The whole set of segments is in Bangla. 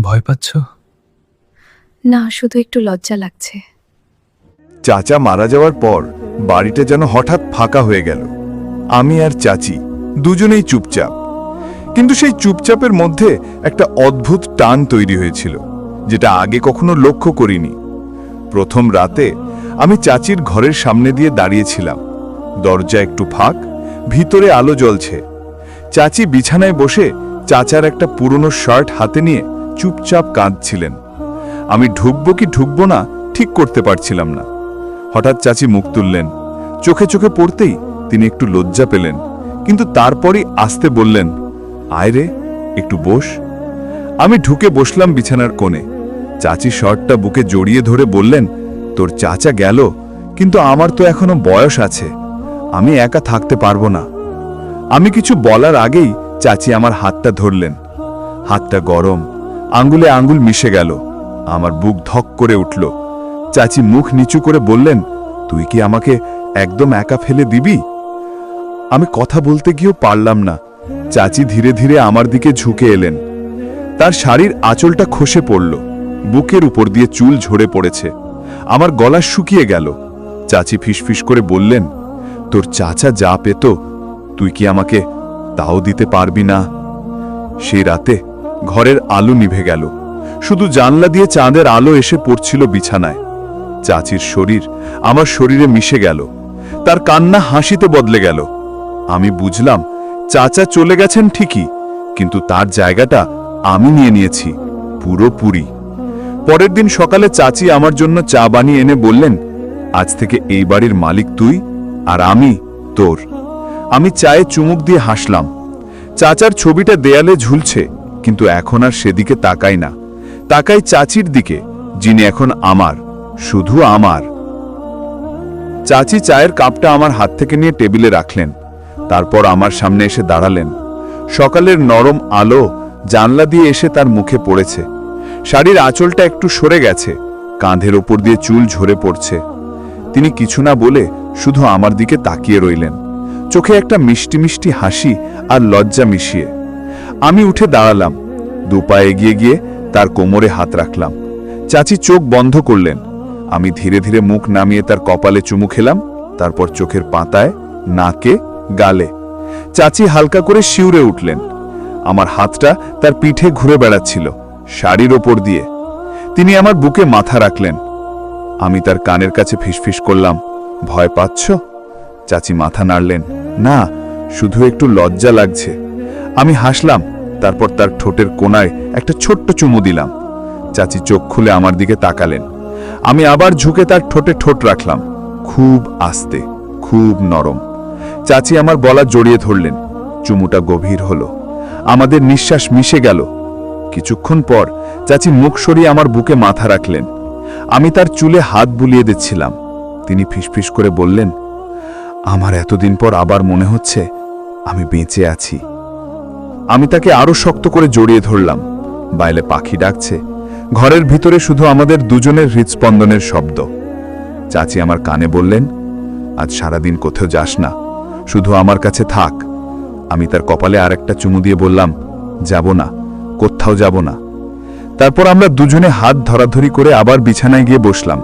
ভয় পাচ্ছ? না শুধু একটু লজ্জা লাগছে। চাচা মারা যাওয়ার পর বাড়িটা যেন হঠাৎ ফাঁকা হয়ে গেল। আমি আর চাচি দুজনেই চুপচাপ। কিন্তু সেই চুপচাপের মধ্যে একটা অদ্ভুত টান তৈরি হয়েছিল যেটা আগে কখনো লক্ষ্য করিনি। প্রথম রাতে আমি চাচির ঘরের সামনে দিয়ে দাঁড়িয়েছিলাম। দরজা একটু ফাঁক ভিতরে আলো জ্বলছে। চাচি বিছানায় বসে চাচার একটা পুরনো শার্ট হাতে নিয়ে চুপচাপ কাঁদছিলেন। আমি ঢুকবো কি ঢুকবো না ঠিক করতে পারছিলাম না। হঠাৎ চাচি মুখ তুললেন। চোখে চোখে পড়তেই তিনি একটু লজ্জা পেলেন, কিন্তু তারপরই আসতে বললেন, আয় রে, একটু বস। আমি ঢুকে বসলাম বিছানার কোণে। চাচি শর্টটা বুকে জড়িয়ে ধরে বললেন, তোর চাচা গেল, কিন্তু আমার তো এখনও বয়স আছে। আমি একা থাকতে পারব না। আমি কিছু বলার আগেই চাচি আমার হাতটা ধরলেন। হাতটা গরম আঙ্গুলে আঙ্গুল মিশে গেল। আমার বুক ধক করে উঠল। চাচি মুখ নিচু করে বললেন, তুই কি আমাকে একদম একা ফেলে দিবি? আমি কথা বলতে গিয়েও পারলাম না। চাচি ধীরে ধীরে আমার দিকে ঝুঁকে এলেন। তার শাড়ির আঁচলটা খসে পড়ল। বুকের উপর দিয়ে চুল ঝরে পড়েছে। আমার গলা শুকিয়ে গেল। চাচি ফিসফিস করে বললেন, তোর চাচা যা পেত, তুই কি আমাকে তাও দিতে পারবি না? সেই রাতে ঘরের আলো নিভে গেল। শুধু জানলা দিয়ে চাঁদের আলো এসে পড়ছিল বিছানায়। চাচির শরীর আমার শরীরে মিশে গেল। তার কান্না হাসিতে বদলে গেল। আমি বুঝলাম, চাচা চলে গেছেন ঠিকই, কিন্তু তার জায়গাটা আমি নিয়ে নিয়েছি পুরোপুরি পরের দিন সকালে চাচি আমার জন্য চা বানিয়ে এনে বললেন, আজ থেকে এই বাড়ির মালিক তুই আর আমি তোর। আমি চায়ে চুমুক দিয়ে হাসলাম। চাচার ছবিটা দেয়ালে ঝুলছে। কিন্তু এখন আর সেদিকে তাকাই না। তাকাই চাচির দিকে, যিনি এখন আমার, শুধু আমার। চাচি চায়ের কাপটা আমার হাত থেকে নিয়ে টেবিলে রাখলেন। তারপর আমার সামনে এসে দাঁড়ালেন। সকালের নরম আলো জানলা দিয়ে এসে তার মুখে পড়েছে। শাড়ির আঁচলটা একটু সরে গেছে, কাঁধের ওপর দিয়ে চুল ঝরে পড়ছে। তিনি কিছু না বলে শুধু আমার দিকে তাকিয়ে রইলেন। চোখে একটা মিষ্টি মিষ্টি হাসি আর লজ্জা মিশিয়ে। আমি উঠে দাঁড়ালাম দুপা এগিয়ে গিয়ে তার কোমরে হাত রাখলাম। চাচি চোখ বন্ধ করলেন। আমি ধীরে ধীরে মুখ নামিয়ে তার কপালে চুমু খেলাম, তারপর চোখের পাতায়, নাকে, গালে। চাচি হালকা করে শিউরে উঠলেন। আমার হাতটা তার পিঠে ঘুরে বেড়াচ্ছিল, শাড়ির ওপর দিয়ে। তিনি আমার বুকে মাথা রাখলেন। আমি তার কানের কাছে ফিসফিস করলাম, ভয় পাচ্ছ? চাচি মাথা নাড়লেন, না, শুধু একটু লজ্জা লাগছে। আমি হাসলাম তারপর তার ঠোঁটের কোনায় একটা ছোট্ট চুমু দিলাম। চাচি চোখ খুলে আমার দিকে তাকালেন। আমি আবার ঝুঁকে তার ঠোঁটে ঠোঁট রাখলাম। খুব আস্তে, খুব নরম। চাচি আমার গলা জড়িয়ে ধরলেন। চুমুটা গভীর হলো। আমাদের নিঃশ্বাস মিশে গেল। কিছুক্ষণ পর চাচি মুখ সরিয়ে আমার বুকে মাথা রাখলেন। আমি তার চুলে হাত বুলিয়ে দিচ্ছিলাম। তিনি ফিসফিস করে বললেন, আমার এতদিন পর আবার মনে হচ্ছে আমি বেঁচে আছি। আমি তাকে আরও শক্ত করে জড়িয়ে ধরলাম। বাইলে পাখি ডাকছে। ঘরের ভিতরে শুধু আমাদের দুজনের হৃৎস্পন্দনের শব্দ। চাচি আমার কানে বললেন, আজ সারাদিন কোথাও যাস না। শুধু আমার কাছে থাক। আমি তার কপালে আর একটা চুমু দিয়ে বললাম, যাব না, কোথাও যাব না। তারপর আমরা দুজনে হাত ধরাধরি করে আবার বিছানায় গিয়ে বসলাম।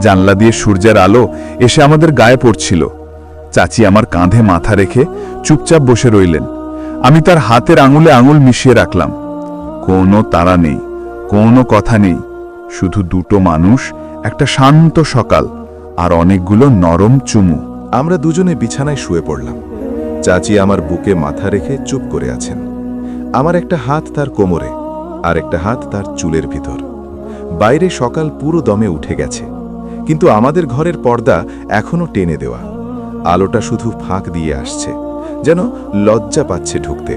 জানলা দিয়ে সূর্যের আলো এসে আমাদের গায়ে পড়ছিল। চাচি আমার কাঁধে মাথা রেখে চুপচাপ বসে রইলেন। আমি তার হাতের আঙুলে আঙুল মিশিয়ে রাখলাম। কোনো তারা নেই, কোনো কথা নেই। শুধু দুটো মানুষ, একটা শান্ত সকাল, আর অনেকগুলো নরম চুমু। আমরা দুজনে বিছানায় শুয়ে পড়লাম। চাচি আমার বুকে মাথা রেখে চুপ করে আছেন। আমার একটা হাত তার কোমরে, আর একটা হাত তার চুলের ভিতর। বাইরে সকাল পুরো দমে উঠে গেছে, কিন্তু আমাদের ঘরের পর্দা এখনও টেনে দেওয়া। আলোটা শুধু ফাঁক দিয়ে আসছে। যেন লজ্জা পাচ্ছে ঢুকতে।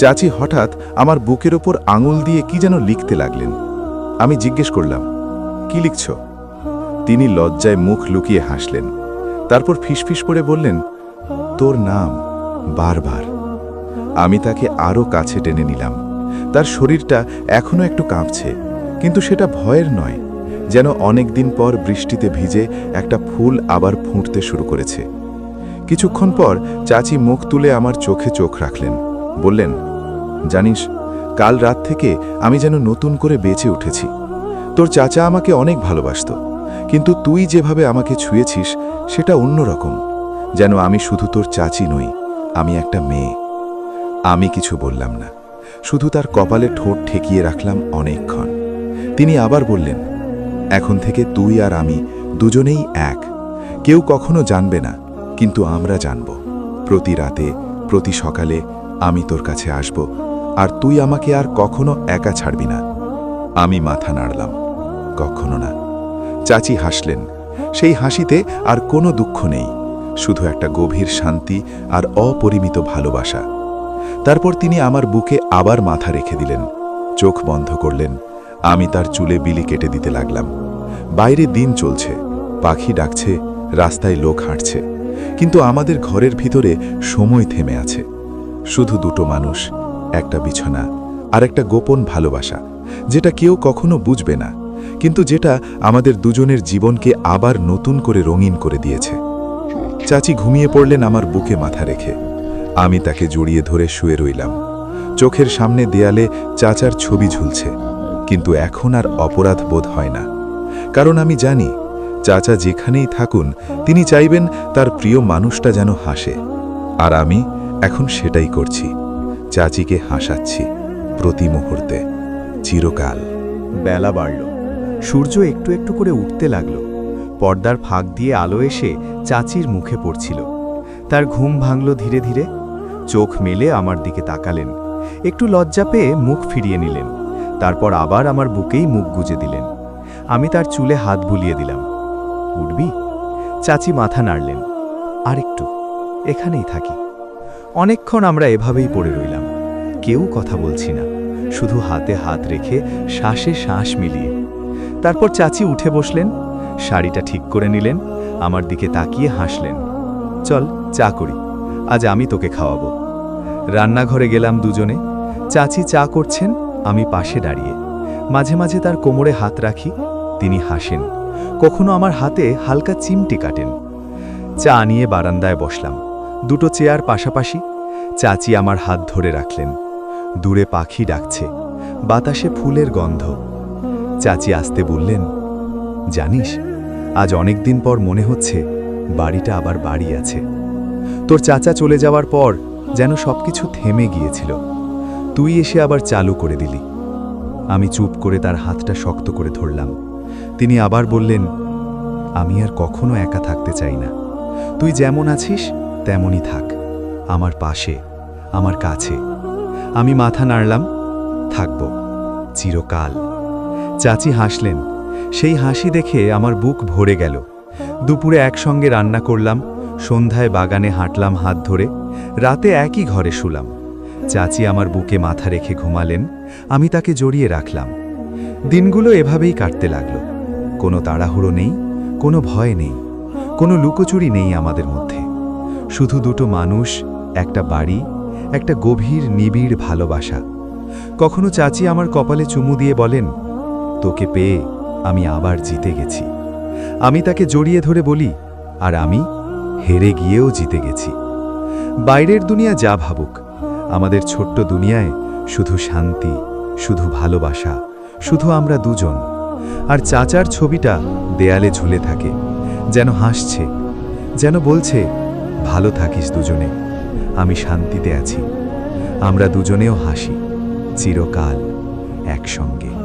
চাচি হঠাৎ আমার বুকের ওপর আঙুল দিয়ে কি যেন লিখতে লাগলেন। আমি জিজ্ঞেস করলাম, কি লিখছ? তিনি লজ্জায় মুখ লুকিয়ে হাসলেন। তারপর ফিসফিস করে বললেন, তোর নাম বারবার। আমি তাকে আরও কাছে টেনে নিলাম। তার শরীরটা এখনও একটু কাঁপছে, কিন্তু সেটা ভয়ের নয়, যেন অনেক দিন পর বৃষ্টিতে ভিজে একটা ফুল আবার ফুঁটতে শুরু করেছে। কিছুক্ষণ পর চাচি মুখ তুলে আমার চোখে চোখ রাখলেন। বললেন, জানিস, কাল রাত থেকে আমি যেন নতুন করে বেঁচে উঠেছি। তোর চাচা আমাকে অনেক ভালোবাসত, কিন্তু তুই যেভাবে আমাকে ছুঁয়েছিস, সেটা অন্যরকম যেন আমি শুধু তোর চাচি নই, আমি একটা মেয়ে। আমি কিছু বললাম না। শুধু তার কপালে ঠোঁট ঠেকিয়ে রাখলাম অনেকক্ষণ। তিনি আবার বললেন, এখন থেকে তুই আর আমি দুজনেই এক। কেউ কখনো জানবে না কিন্তু আমরা জানব। প্রতি রাতে, প্রতি সকালে আমি তোর কাছে আসব আর তুই আমাকে আর কখনো একা ছাড়বি না। আমি মাথা নাড়লাম। কখনো না। চাচি হাসলেন। সেই হাসিতে আর কোনো দুঃখ নেই। শুধু একটা গভীর শান্তি আর অপরিমিত ভালোবাসা। তারপর তিনি আমার বুকে আবার মাথা রেখে দিলেন। চোখ বন্ধ করলেন। আমি তার চুলে বিলি কেটে দিতে লাগলাম। বাইরে দিন চলছে। পাখি ডাকছে। রাস্তায় লোক হাঁটছে। কিন্তু আমাদের ঘরের ভিতরে সময় থেমে আছে। শুধু দুটো মানুষ, একটা বিছানা আর একটা গোপন ভালোবাসা, যেটা কেউ কখনো বুঝবে না, কিন্তু যেটা আমাদের দুজনের জীবনকে আবার নতুন করে রঙিন করে দিয়েছে। চাচি ঘুমিয়ে পড়লেন আমার বুকে মাথা রেখে। আমি তাকে জড়িয়ে ধরে শুয়ে রইলাম। চোখের সামনে দেয়ালে চাচার ছবি ঝুলছে, কিন্তু এখন আর অপরাধ বোধ হয় না। কারণ আমি জানি চাচা যেখানেই থাকুন, তিনি চাইবেন তার প্রিয় মানুষটা যেন হাসে। আর আমি এখন সেটাই করছি। চাচিকে হাসাচ্ছি প্রতি মুহূর্তে। চিরকাল। বেলা বাড়ল। সূর্য একটু একটু করে উঠতে লাগল। পর্দার ফাঁক দিয়ে আলো এসে চাচির মুখে পড়ছিল। তার ঘুম ভাঙল ধীরে ধীরে। চোখ মেলে আমার দিকে তাকালেন। একটু লজ্জা পেয়ে মুখ ফিরিয়ে নিলেন। তারপর আবার আমার বুকেই মুখ গুজে দিলেন। আমি তার চুলে হাত বুলিয়ে দিলাম। উঠবি? চাচি মাথা নাড়লেন। আর একটু এখানেই থাকি। অনেকক্ষণ আমরা এভাবেই পড়ে রইলাম। কেউ কথা বলছি না, শুধু হাতে হাত রেখে শ্বাসে শ্বাস মিলিয়ে। তারপর চাচি উঠে বসলেন, শাড়িটা ঠিক করে নিলেন, আমার দিকে তাকিয়ে হাসলেন। চল, চা করি, আজ আমি তোকে খাওয়াবো। রান্নাঘরে গেলাম দুজনে। চাচি চা করছেন, আমি পাশে দাঁড়িয়ে। মাঝে মাঝে তার কোমরে হাত রাখি, তিনি হাসেন। কখনো আমার হাতে হালকা চিমটি কাটেন। চা নিয়ে বারান্দায় বসলাম। দুটো চেয়ার পাশাপাশি চাচি আমার হাত ধরে রাখলেন। দূরে পাখি ডাকছে। বাতাসে ফুলের গন্ধ। চাচি আসতে বললেন, জানিস, আজ অনেক দিন পর মনে হচ্ছে বাড়িটা আবার বাড়ি আছে। তোর চাচা চলে যাওয়ার পর যেন সবকিছু থেমে গিয়েছিল। তুই এসে আবার চালু করে দিলি। আমি চুপ করে তার হাতটা শক্ত করে ধরলাম। তিনি আবার বললেন, আমি আর কখনো একা থাকতে চাই না। তুই যেমন আছিস, তেমনই থাক। আমার পাশে, আমার কাছে। আমি মাথা নাড়লাম, থাকব। চিরকাল। চাচি হাসলেন। সেই হাসি দেখে আমার বুক ভরে গেল। দুপুরে একসঙ্গে রান্না করলাম, সন্ধ্যায় বাগানে হাঁটলাম হাত ধরে, রাতে একই ঘরে শুলাম। চাচি আমার বুকে মাথা রেখে ঘুমালেন, আমি তাকে জড়িয়ে রাখলাম। দিনগুলো এভাবেই কাটতে লাগল। কোনো তাড়াহুড়ো নেই, কোনো ভয় নেই, কোনো লুকোচুরি নেই আমাদের মধ্যে। শুধু দুটো মানুষ, একটা বাড়ি, একটা গভীর নিবিড় ভালোবাসা। কখনো চাচি আমার কপালে চুমু দিয়ে বলেন, তোকে পেয়ে আমি আবার জিতে গেছি। আমি তাকে জড়িয়ে ধরে বলি, আর আমি হেরে গিয়েও জিতে গেছি। বাইরের দুনিয়া যা ভাবুক, আমাদের ছোট্ট দুনিয়ায় শুধু শান্তি, শুধু ভালোবাসা, শুধু আমরা দুজন। আর চাচার ছবিটা দেয়ালে ঝুলে থাকে, যেন হাসছে, যেন বলছে, ভালো থাকিস দুজনে, আমি শান্তিতে আছি, আমরা দুজনেও হাসি, চিরকাল একসঙ্গে।